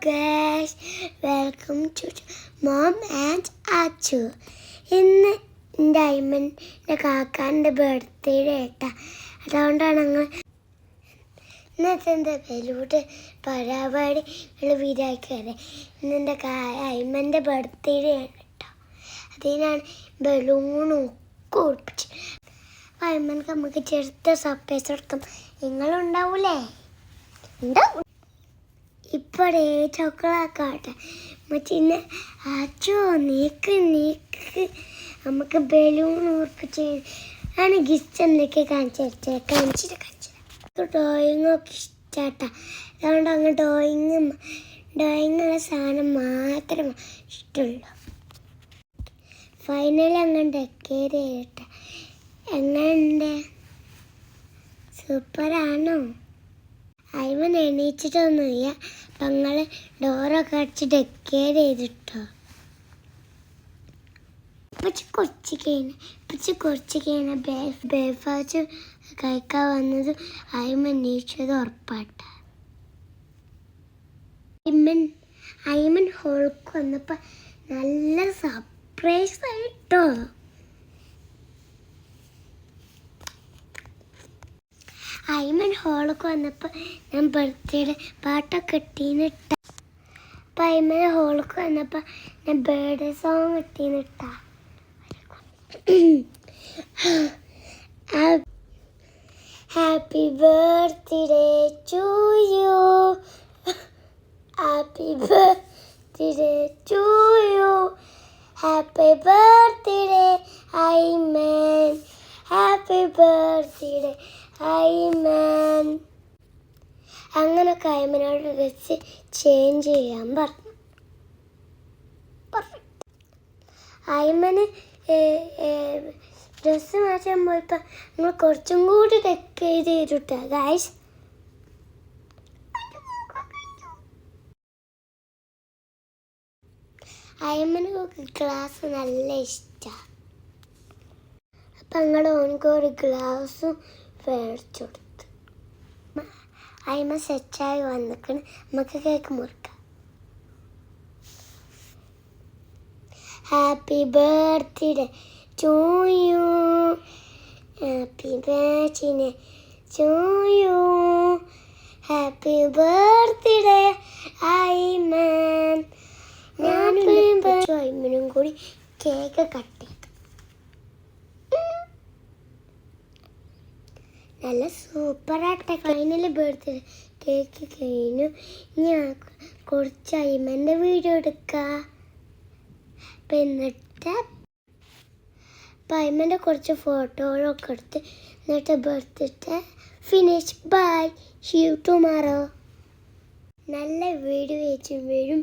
Guys welcome to mom and Achu ഇന്ന് എന്റെ അയ്മന്റെ കാക്കാന്റെ birthday ഏട്ടാ. അതുകൊണ്ടാണ് ഞങ്ങൾ ഇന്നത്തെ എന്താ ബലൂട്ട് പരാപാടി ഉള്ള വീരാക്കിയത് ഇന്നെന്റെ കാ അയ്മന്റെ ബർത്ത്ഡേ ആണ് കേട്ടോ അതിനാണ് ബലൂണൊക്കെ അപ്പോൾ അയ്മൻക്ക് നമുക്ക് ചെറുത്ത സർപ്രൈസ് കൊടുക്കും. നിങ്ങളുണ്ടാവൂലേ? ഉണ്ടാവും ഇപ്പഴേ ചോക്കളാക്കാട്ടെ. മച്ചിന്നെ അച്ചോ നീക്ക് നീക്ക്. നമുക്ക് ബലൂൺ ഉറപ്പിച്ച് ആണ് ഗിസ്റ്റനിലേക്ക് കാണിച്ചു കാണിച്ചു കാണിച്ചിട്ട് കാണിച്ചിട്ട് ഡ്രോയിങ് ഒക്കെ ഇഷ്ടാട്ടാ. അതുകൊണ്ട് അങ്ങ് ഡ്രോയിങ് ഡ്രോയിങ്ങുള്ള സാധനം മാത്രം ഇഷ്ടമുള്ളൂ. ഫൈനലി അങ്ങനെ ഡെക്കേറ്റ് എങ്ങനെയുണ്ട്? സൂപ്പറാണോ അയ്മൻ എണീച്ചിട്ടൊന്നുമില്ല അപ്പം നിങ്ങൾ ഡോറൊക്കെ അടിച്ച് ഡെക്കേർ ചെയ്തിട്ടോ. പക്ഷെ കുറച്ച് കഴിഞ്ഞ് പക്ഷെ കുറച്ച് കഴിഞ്ഞ് ബ്രേക്ക്ഫാസ്റ്റ് കഴിക്കാൻ വന്നത് അയ്മൻ എണീച്ചത് ഉറപ്പാട്ട. അയ്മൻ അയ്മൻ ഹോൾക്ക് വന്നപ്പോൾ നല്ല സർപ്രൈസ് ആയിട്ടോ. അയ്മൻ ഹോളൊക്കെ വന്നപ്പോൾ ഞാൻ ബർത്ത്ഡേയുടെ പാട്ടൊക്കെ ഇട്ടീന്നിട്ട അപ്പം അയ്മൻ ഹോളൊക്കെ വന്നപ്പോൾ ഞാൻ birthday song ഇട്ടീന്നിട്ട happy birthday to you happy birthday to you happy birthday I happy birthday Ayman അങ്ങനെ കൈമനോട് വെച്ച് ചേഞ്ച് ചെയ്യാൻ പറഞ്ഞു. ഐമന് ഡ്രസ്സ് മാറ്റാൻ പോയപ്പോൾ നമ്മൾ കുറച്ചും കൂടി ടെക്ക് ചെയ്തിട്ടാ ഗായ്സ് അയ്മന് ഗ്ലാസ് നല്ല ഇഷ്ടം ഞങ്ങൾ ഓനക്ക് ഒരു ഗ്ലാസും മേടിച്ചു കൊടുത്ത് അയിമ സെറ്റായി വന്നിക്കണ്. നമുക്ക് cake മുറിക്കാം. Happy birthday to you happy birthday to you happy birthday Ayman ഞാനും ഐമനും കൂടി കേക്ക് കട്ട് നല്ല സൂപ്പറായിട്ട് ഫൈനൽ ബർത്ത്ഡേ കേക്ക് കഴിഞ്ഞു. ഞാൻ കുറച്ച് അയ്മന്റെ വീഡിയോ എടുക്കാം. എന്നിട്ട് അപ്പം കുറച്ച് ഫോട്ടോകളൊക്കെ എടുത്ത് എന്നിട്ട് birthday finish bye you tomorrow നല്ല വീഡിയോ വെച്ച് വരും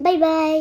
ബൈ ബൈ